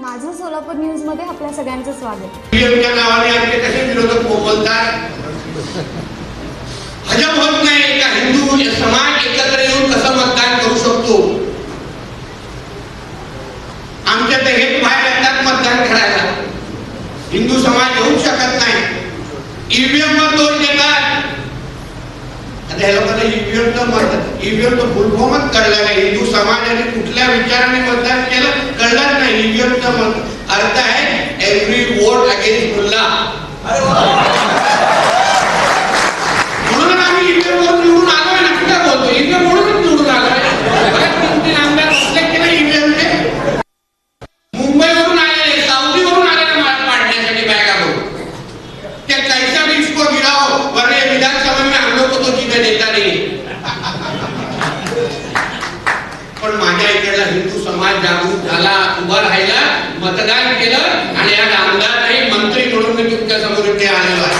माझं सोलापूर न्यूजमध्ये आपल्या सगळ्यांचं स्वागत. पीएमच्या नावाने आमचे कसे विरोधक बोलतात हजम होत नाही का हिंदू समाज एकत्र येऊन कसं मतदान करू शकतो? आमच्या तर हेच बाहेर येतात मतदान करायला. हिंदू समाज येऊ शकत नाही. ईव्हीएम वर दोन देतात. आता ह्या लोकांना ईव्हीएम तर मत. ईव्हीएम तर फुलफॉर्मच कळला नाही. हिंदू समाजाने कुठल्या विचाराने मतदान कळलंच का अर्थ है एवरी वोट अगेंस्ट मुल्ला आमच्या इकडला हिंदू समाज जागृत झाला उभा राहिला मतदान केलं आणि आज आमदार नाही मंत्री म्हणून मी तुमच्यासमोर इथे आलेलो आहे.